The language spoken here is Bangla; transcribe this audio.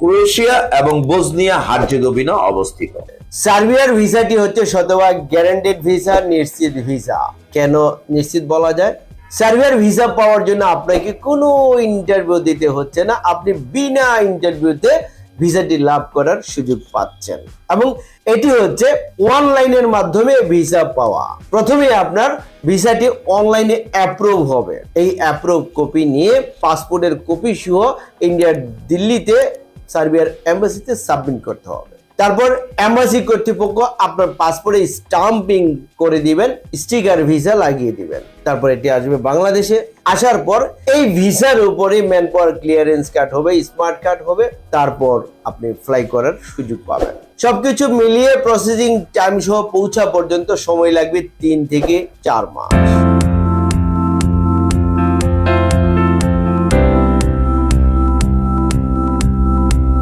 ক্রোয়েশিয়া এবং বোসনিয়া হার্জেগোভিনা অবস্থিত। সার্বিয়ার ভিসাটি হচ্ছে শতভাগ গ্যারান্টেড ভিসা নিশ্চিত ভিসা কেন নিশ্চিত বলা যায়? সার্বিয়ার ভিসা পাওয়ার জন্য আপনাকে কোনো ইন্টারভিউ দিতে হচ্ছে না। আপনি বিনা ইন্টারভিউতে ভিসাটি লাভ করার সুযোগ পাচ্ছেন। এবং এটি হচ্ছে অনলাইনের মাধ্যমে ভিসা পাওয়া। প্রথমে আপনার ভিসাটি অনলাইনে অ্যাপ্রুভ হবে। এই অ্যাপ্রুভ কপি নিয়ে পাসপোর্টের কপি সহ ইন্ডিয়ার দিল্লিতে সার্বিয়ার এম্বাসিতে সাবমিট করতে হবে। তারপর এম্বাসি কর্তৃপক্ষ আপনার পাসপোর্টে স্টাম্পিং করে দিবেন, স্টিকার ভিসা লাগিয়ে দিবেন। তারপর এটি আসবে বাংলাদেশে। আসার পর এই ভিসার উপরে ম্যান পাওয়ার ক্লিয়ারেন্স কার্ড হবে, স্মার্ট কার্ড হবে, তারপর আপনি ফ্লাই করার সুযোগ পাবেন। সবকিছু মিলিয়ে প্রসেসিং টাইম সহ পৌঁছা পর্যন্ত সময় লাগবে তিন থেকে চার মাস।